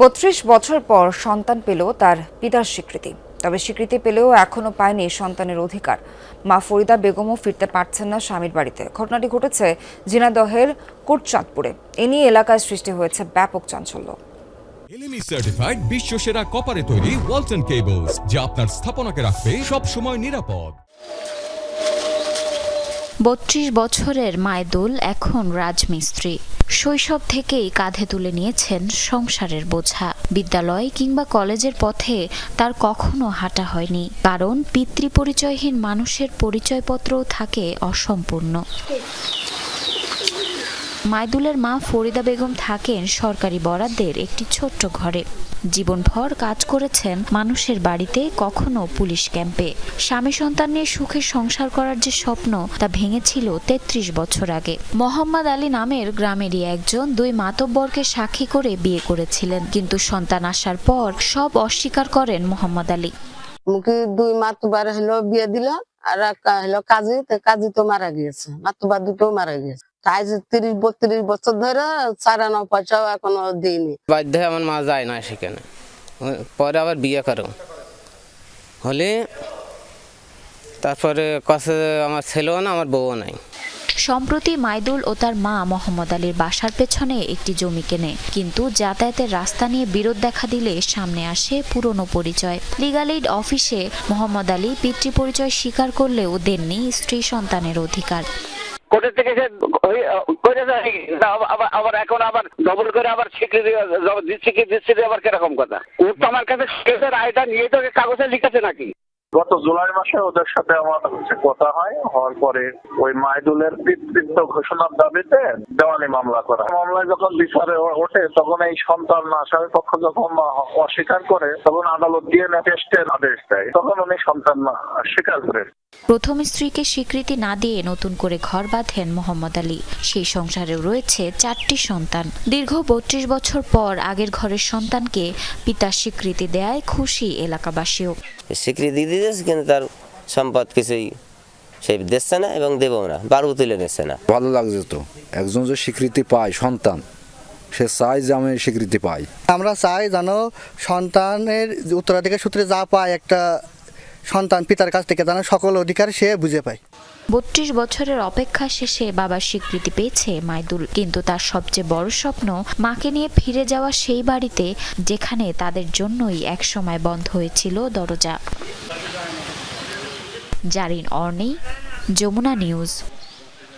বত্রিশ বছর পর সন্তান পেল তার পিতার স্বীকৃতি। তবে স্বীকৃতি পেলেও এখনও পায়নি সন্তানের অধিকার। মা ফরিদা বেগমও ফিরতে পারছেন না স্বামীর বাড়িতে। ঘটনাটি ঘটেছে জিনাদহের কোটচাঁদপুরে। এ নিয়ে এলাকায় সৃষ্টি হয়েছে ব্যাপক চাঞ্চল্য। সার্টিফাইড বিশ্ব সেরা কপারে তৈরি ওয়ালটন কেবলস যা আপনার স্থাপনাকে রাখবে সব সময় নিরাপদ। বত্রিশ বছরের মায়দুল এখন রাজমিস্ত্রি। শৈশব থেকেই কাঁধে তুলে নিয়েছেন সংসারের বোঝা। বিদ্যালয় কিংবা কলেজের পথে তার কখনো হাঁটা হয়নি, কারণ পিতৃ পরিচয়হীন মানুষের পরিচয়পত্রও থাকে অসম্পূর্ণ। মাইদুলের মা ফরিদা বেগম থাকেন সরকারি বরাদ্দের একটি ছোট্ট ঘরে। জীবনভর কাজ করেছেন মানুষের বাড়িতে, কখনো পুলিশ ক্যাম্পে। স্বামী সন্তান নিয়ে সুখে সংসার করার যে স্বপ্ন, তা ভেঙেছিল তেত্রিশ বছর আগে। মোহাম্মদ আলী নামের গ্রামেরই একজন দুই মাতব্বরকে সাক্ষী করে বিয়ে করেছিলেন। কিন্তু সন্তান আসার পর সব অস্বীকার করেন মোহাম্মদ আলী। মুখে দুই মাতুবার হলো বিয়ে দিল, আর হলো কাজী। কাজী তো মারা গিয়েছে মাতুবার দুটো মারা গিয়েছে। তাই তিরিশ বত্রিশ বছর ধরে চারানো পয়সাও এখনও দিইনি। বাধ্য আমার মা যায় না সেখানে। পরে আবার বিয়ে করো। হলে তারপরে কাছে আমার ছেলেও না আমার বউও নাই। সম্প্রতি মাইদুল ও তার মা মোহাম্মদ আলীর বাসার পেছনে একটি জমি কেনে। কিন্তু যাতায়াতের রাস্তা নিয়ে বিরোধ দেখা দিলে সামনে আসে পুরনো পরিচয়। লিগাল এইড অফিসে মোহাম্মদ আলী পিতৃ পরিচয় স্বীকার করলেও দেননি স্ত্রী সন্তানের অধিকার। কোর্টের থেকে সে আবার- এখন আবার ডবল করে আবার স্বীকৃতি জ- দিচ্ছি আবার কীরকম কথা? ও তো আমার কাছে রায়টা নিয়ে তো কাগজে লিখেছে নাকি? গত জুলাই মাসে ওদের সাথে আমার হচ্ছে কথা হয়, হওয়ার পরে ওই মাইদুলের পিতৃত্ব ঘোষণার দাবিতে দেওয়ানি মামলা করা। মামলায় যখন বিচারে ওঠে, তখন এই সন্তান আসামি পক্ষ যখন অস্বীকার করে, তখন আদালত ডিএনএ টেস্টের আদেশ দেয়। তখন উনি সন্তান স্বীকার করে। প্রথম স্ত্রীকে স্বীকৃতি না দিয়ে নতুন করে ঘর বাঁধেন মোহাম্মদ আলী। সেই সংসারেও রয়েছে চারটি সন্তান। দীর্ঘ বত্রিশ বছর পর আগের ঘরের সন্তানকে পিতার স্বীকৃতি দেয় খুশি এলাকাবাসীও। স্বীকৃতি দিয়েছে কিন্তু তার সম্পদ কিছুই সেই দিচ্ছে না এবং দেবও না বারু তুলে নিচ্ছে না। ভালো লাগছে তো। একজন যে স্বীকৃতি পায় সন্তান সে চায় যে আমি স্বীকৃতি পাই। আমরা চাই যেন সন্তানের উত্তরাধিকার সূত্রে যা পায় একটা সন্তান পিতার কাছ থেকে জানার সকল অধিকার সে বুঝে পায়। বত্রিশ বছরের অপেক্ষা শেষে বাবার স্বীকৃতি পেয়েছে মাইদুল, কিন্তু তার সবচেয়ে বড় স্বপ্ন মাকে নিয়ে ফিরে যাওয়া সেই বাড়িতে, যেখানে তাদের জন্যই একসময় বন্ধ হয়েছিল দরজা। জারিন অর্নি, যমুনা নিউজ।